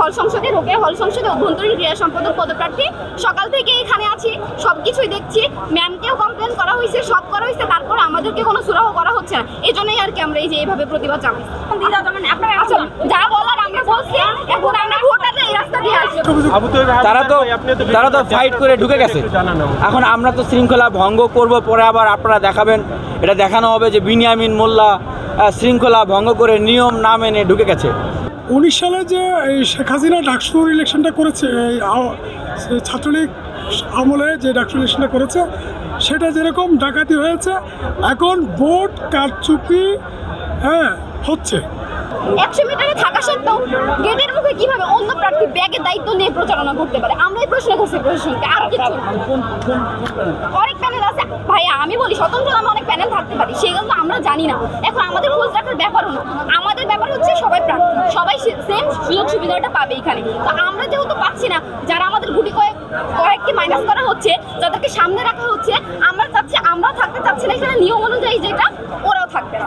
হল সংসদে রোকে হল সংসদে অভ্যন্তরীণ ক্রীড়া সম্পাদক পদপ্রার্থী। সকাল থেকে এখানে আছি সব কিছুই দেখছি। ম্যামকেও কমপ্লেন করা হয়েছে সব করা হয়েছে তারপর আমাদেরকে কোনো সুরাহ করা হচ্ছে না। এই জন্যই আর কি আমরা এই যে এইভাবে প্রতিবাদ জানাচ্ছি আচ্ছা যা বলার আমরা বলছি এখন আমরা ভোটাররা এই রাস্তা দিয়ে আসছি তারা তো তারা তো ফাইট করে ঢুকে গেছে। এখন আমরা তো শৃঙ্খলা ভঙ্গ করব পরে আবার আপনারা দেখাবেন। এটা দেখানো হবে যে বিনিয়ামিন মোল্লা শৃঙ্খলা ভঙ্গ করে নিয়ম না মেনে ঢুকে গেছে। উনিশ সালে যে শেখ হাসিনা ডাকসুর ইলেকশনটা করেছে ছাত্রলীগ আমলে যে ডাকসুর ইলেকশনটা করেছে, সেটা যেরকম ডাকাতি হয়েছে, এখন ভোট কারচুপি হ্যাঁ হচ্ছে। একশো মিটারে থাকা সত্ত্বেও গেটের মুখে কীভাবে অন্য প্রার্থী ব্যাগের দায়িত্ব নিয়ে প্রচারণা করতে পারে? আমরাই প্রশ্ন করছি প্রশাসনকে আর কিছু অনেক প্যানেল আছে। ভাইয়া, আমি বলি, স্বতন্ত্র নামে অনেক প্যানেল থাকতে পারি সেগুলো আমরা জানি না। এখন আমাদের খোঁজ রাখার আমাদের ব্যাপার হচ্ছে সবাই প্রার্থী, সবাই সেম সুযোগ সুবিধাটা পাবে এখানে। তো আমরা যেহেতু পাচ্ছি না, যারা আমাদের গুটি কয়েক কয়েককে মাইনাস করা হচ্ছে, যাদেরকে সামনে রাখা হচ্ছে, আমরা চাচ্ছি আমরা থাকতে চাচ্ছি না এখানে। নিয়ম অনুযায়ী যেটা না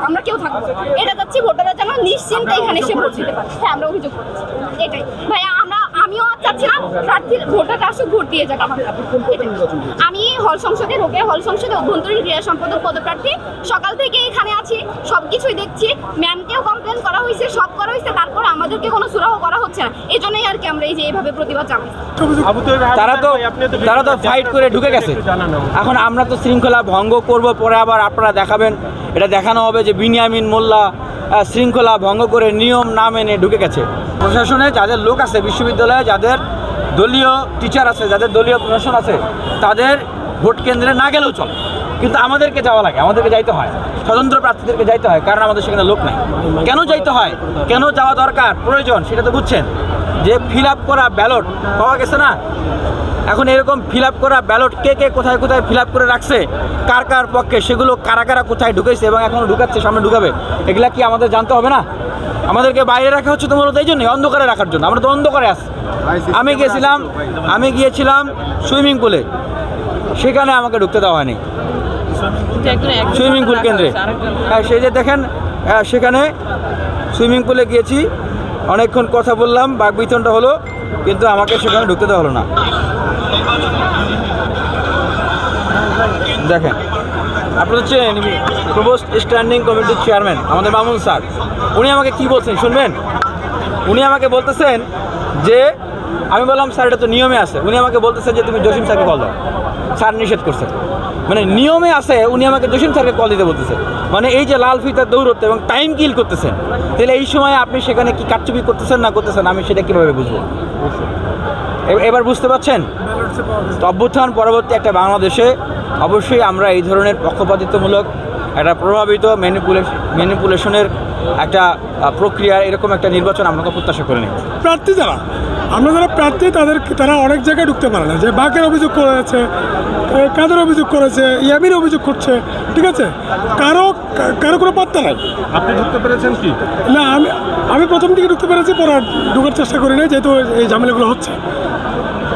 আমরা কেউ থাকব এটা চাচ্ছি ভোটাররা যেন নিশ্চিন্তে এখানে এসে ভোট দিতে পারে। হ্যাঁ আমরা অভিযোগ করছি। এটাই। ভাইয়া আমরা আমিও আর চাচ্ছি না প্রার্থীর ভোটাররা আসুক ভোট দিয়ে যাক আমি হল সংসদে রোকে হল সংসদে অভ্যন্তরীণ ক্রীড়া সম্পাদক পদপ্রার্থী। সকাল থেকে এখানে আছি সব কিছুই দেখছি। ম্যামকেও কমপ্লেন করা হয়েছে সব করা হয়েছে তারপর আমাদেরকে কোনো সুরাহ করা হচ্ছে না। এই জন্যই আর কি আমরা এই যে এইভাবে প্রতিবাদ জানাচ্ছি। তারা তো তারা তো ফাইট করে ঢুকে গেছে। এখন আমরা তো শৃঙ্খলা ভঙ্গ করব পরে আবার আপনারা দেখাবেন। এটা দেখানো হবে যে বিনিয়ামিন মোল্লা শৃঙ্খলা ভঙ্গ করে নিয়ম না মেনে ঢুকে গেছে। প্রশাসনে যাদের লোক আছে বিশ্ববিদ্যালয়ে যাদের দলীয় টিচার আছে যাদের দলীয় প্রশাসন আছে তাদের ভোট কেন্দ্রে না গেলেও চলে। কিন্তু আমাদেরকে যাওয়া লাগে আমাদেরকে যাইতে হয়। স্বতন্ত্র প্রার্থীদেরকে যাইতে হয় কারণ আমাদের সেখানে লোক নাই। কেন যাইতে হয়? কেন যাওয়া দরকার? প্রয়োজন সেটা তো বুঝছেন। যে ফিল আপ করা ব্যালট পাওয়া গেছে না? এখন এরকম ফিল আপ করা ব্যালট কে কে কোথায় কোথায় ফিল আপ করে রাখছে? কার কার পক্ষে? সেগুলো কারা কারা কোথায় ঢুকেছে এবং এখনও ঢুকাচ্ছে, সামনে ঢুকাবে? এগুলা কি আমাদের জানতে হবে না? আমাদেরকে বাইরে রাখা হচ্ছে তোমার এই জন্যই, অন্ধকারে রাখার জন্য। আমরা তো অন্ধকারে আছি। আমি গিয়েছিলাম আমি গিয়েছিলাম সুইমিং পুলে সেখানে আমাকে ঢুকতে দেওয়া হয়নি। সুইমিং পুল কেন্দ্রে। হ্যাঁ সেই যে দেখেন সেখানে সুইমিং পুলে গিয়েছি। অনেকক্ষণ কথা বললাম বাঘ বাগবিতনটা হলো, কিন্তু আমাকে সেখানে ঢুকতে দেওয়া হলো না। দেখেন, আপনারা হচ্ছে প্রবোস্ট স্ট্যান্ডিং কমিটির চেয়ারম্যান আমাদের মামুন স্যার। উনি আমাকে কি বলছেন শুনবেন? উনি আমাকে বলতেছেন যে, আমি বললাম, স্যার, এটা তো নিয়মে আছে। উনি আমাকে বলতেছেন যে, তুমি জসিম স্যারকে কল দাও। স্যার নিষেধ করছেন মানে নিয়মে আছে, উনি আমাকে জসিম স্যারকে কল দিতে বলতেছে। মানে এই যে লাল ফিতার দৌড়তে এবং টাইম কিল করতেছেন তাহলে এই সময় আপনি সেখানে কি কারচুপি করতেছেন না করতেছেন? আমি সেটা কীভাবে বুঝব? এবার বুঝতে পারছেন? তো অভ্যুত্থান পরবর্তী একটা বাংলাদেশে অবশ্যই আমরা এই ধরনের পক্ষপাতিত্বমূলক একটা প্রভাবিত ম্যানিপুলেশন ম্যানিপুলেশনের একটা প্রক্রিয়া এরকম একটা নির্বাচন আমরা প্রত্যাশা করে নিই প্রার্থী যারা আমরা যারা প্রার্থী তাদের তারা অনেক জায়গায় ঢুকতে পারে না। যে বাঘের অভিযোগ করেছে কাদের অভিযোগ করেছে ইয়ামির অভিযোগ করছে ঠিক আছে? কারও কারও কোনো পাত্তা নাই। আপনি ঢুকতে পেরেছেন কি? না আমি আমি প্রথম দিকে ঢুকতে পেরেছি পরে ঢুকার চেষ্টা করি না যেহেতু এই ঝামেলাগুলো হচ্ছে।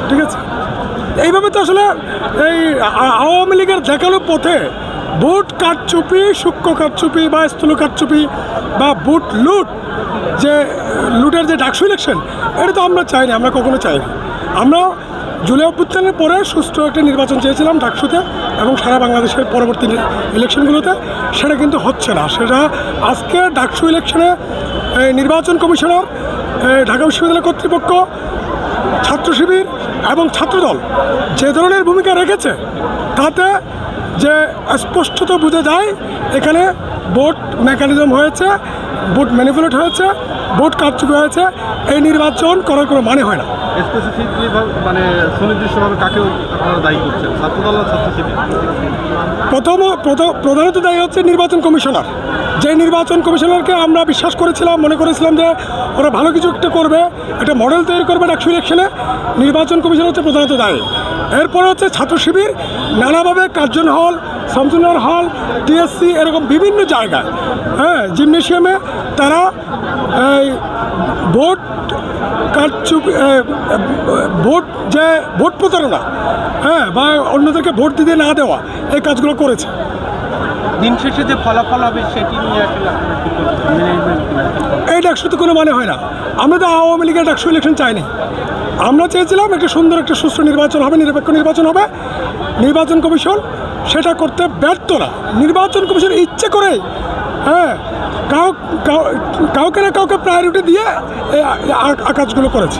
ঠিক আছে? এইভাবে তো আসলে এই আওয়ামী লীগের দেখানো পথে ভোট কারচুপি সূক্ষ্ম কারচুপি বা স্থূল কারচুপি বা বুট লুট, যে লুটের যে ডাকসু ইলেকশন, এটা তো আমরা চাই না আমরা কখনো চাই না আমরা জুলাই অভ্যুত্থানের পরে সুষ্ঠু একটা নির্বাচন চেয়েছিলাম ডাকসুতে এবং সারা বাংলাদেশের পরবর্তী ইলেকশনগুলোতে। সেটা কিন্তু হচ্ছে না। সেটা আজকে ডাকসু ইলেকশনে নির্বাচন কমিশনার ঢাকা বিশ্ববিদ্যালয় কর্তৃপক্ষ, ছাত্র শিবির এবং ছাত্রদল যে ধরনের ভূমিকা রেখেছে, তাতে যে স্পষ্টত বোঝা যায় এখানে ভোট মেকানিজম হয়েছে ভোট ম্যানিপুলেট হয়েছে ভোট কারচুপি হয়েছে এই নির্বাচন করার কোনো মানে হয় না। মানে সুনির্দিষ্টভাবে কাকে আপনারা দায়ী করছেন? ছাত্রদল না ছাত্র শিবির প্রথম প্রথম- প্রধানত দায়ী হচ্ছে নির্বাচন কমিশনার। যে নির্বাচন কমিশনারকে আমরা বিশ্বাস করেছিলাম মনে করেছিলাম যে ওরা ভালো কিছু একটা করবে একটা মডেল তৈরি করবে ডাকসু ইলেকশনে নির্বাচন কমিশন হচ্ছে প্রধানত দায়ী। এরপরে হচ্ছে ছাত্র শিবির, নানাভাবে কার্জন হল শামসুনার হল, টিএসসি, এরকম বিভিন্ন জায়গায়। হ্যাঁ জিমনেশিয়ামে তারা, এই ভোট কারচুপি ভোট যে ভোট প্রতারণা হ্যাঁ বা অন্যদেরকে ভোট দিতে না দেওয়া, এই কাজগুলো করেছে। দিন শেষে যে ফলাফল হবে সেটি নিয়ে আসলে এই ডাকসুতে কোনো মানে হয় না। আমরা তো আওয়ামী লীগের ডাকসু ইলেকশন চাইনি। আমরা চেয়েছিলাম একটা সুন্দর একটা সুষ্ঠু নির্বাচন হবে, নিরপেক্ষ নির্বাচন হবে। নির্বাচন কমিশন সেটা করতে ব্যর্থ না। নির্বাচন কমিশন ইচ্ছে করে হ্যাঁ কাউ, কাউ- কাউকে না কাউকে প্রায়োরিটি দিয়ে এই আ- আ- কাজগুলো করেছে।